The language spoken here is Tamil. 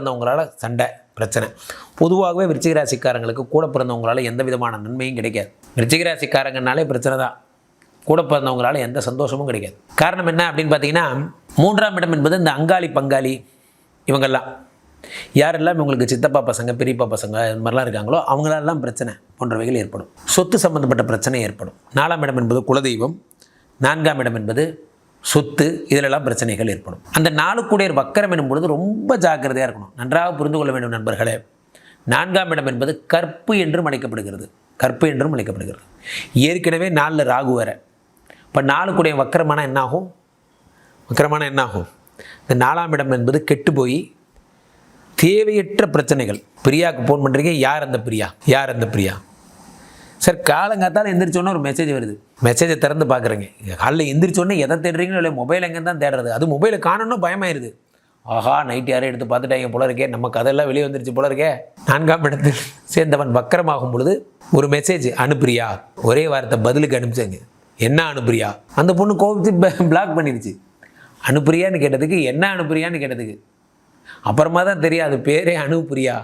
பிறந்தவங்களால சண்டை பிரச்சனை. பொதுவாகவே விருச்சிகராசிக்காரங்களுக்கு கூட பிறந்தவங்களால எந்த விதமான நன்மையும் கிடைக்காது. விருச்சிகராசிக்காரங்கனாலே பிரச்சனை தான். கூட பிறந்தவங்களால எந்த சந்தோஷமும் கிடைக்காது. காரணம் என்ன அப்படின்னு பார்த்தீங்கன்னா மூன்றாம் இடம் என்பது இந்த அங்காளி பங்காளி இவங்கெல்லாம். யாரெல்லாம் இவங்களுக்கு சித்தப்பா பசங்க பெரியப்பா பசங்க இது மாதிரிலாம் இருக்காங்களோ அவங்களெல்லாம் பிரச்சனை போன்றவைகள் ஏற்படும். சொத்து சம்பந்தப்பட்ட பிரச்சனை ஏற்படும். நாலாம் இடம் என்பது குலதெய்வம். நான்காம் இடம் என்பது சொத்து இதிலெல்லாம் பிரச்சனைகள் ஏற்படும். அந்த நாளுக்குடையர் வக்கரம் எனும் பொழுது ரொம்ப ஜாக்கிரதையாக இருக்கணும். நன்றாக புரிந்து கொள்ள வேண்டும் நண்பர்களே. நான்காம் இடம் என்பது கற்பு என்றும் அழைக்கப்படுகிறது. கற்பு என்றும் அழைக்கப்படுகிறது. ஏற்கனவே நாலில் ராகு வேற. இப்போ நாளுக்குடைய வக்கரமான என்னாகும்? வக்கரமான என்னாகும்? இந்த நாலாம் இடம் என்பது கெட்டு போய் தேவையற்ற பிரச்சனைகள். பிரியாவுக்கு ஃபோன் பண்ணுறீங்க யார் அந்த பிரியா? யார் அந்த பிரியா? சார் காலங்காத்தால் எந்திரிச்சோன்னே ஒரு மெசேஜ் வருது. மெசேஜை திறந்து பார்க்குறேங்க. காலைல எந்திரிச்சோன்னே எதை தேடுறீங்களோ இல்லை மொபைல் எங்கே தான் தேடுறது? அது மொபைலை காணணும் பயமாயிருது. ஆஹா நைட் யாரும் எடுத்து பார்த்துட்டாங்க போல இருக்கே. நம்ம கதையெல்லாம் வெளியே வந்துருச்சு போல இருக்கே. நான்காம் இடத்தில் சேர்ந்தவன் வக்கரமாகும் பொழுது ஒரு மெசேஜ் அனுப்புறியா? ஒரே வார்த்தை பதிலுக்கு அனுப்பிச்சாங்க. என்ன அனுப்புறியா? அந்த பொண்ணு கோபத்து பிளாக் பண்ணிடுச்சு அனுப்புறியான்னு கேட்டதுக்கு என்ன அனுப்புறியான்னு கேட்டதுக்கு. அப்புறமா தான் தெரியாது பேரே அனுப்புறியா?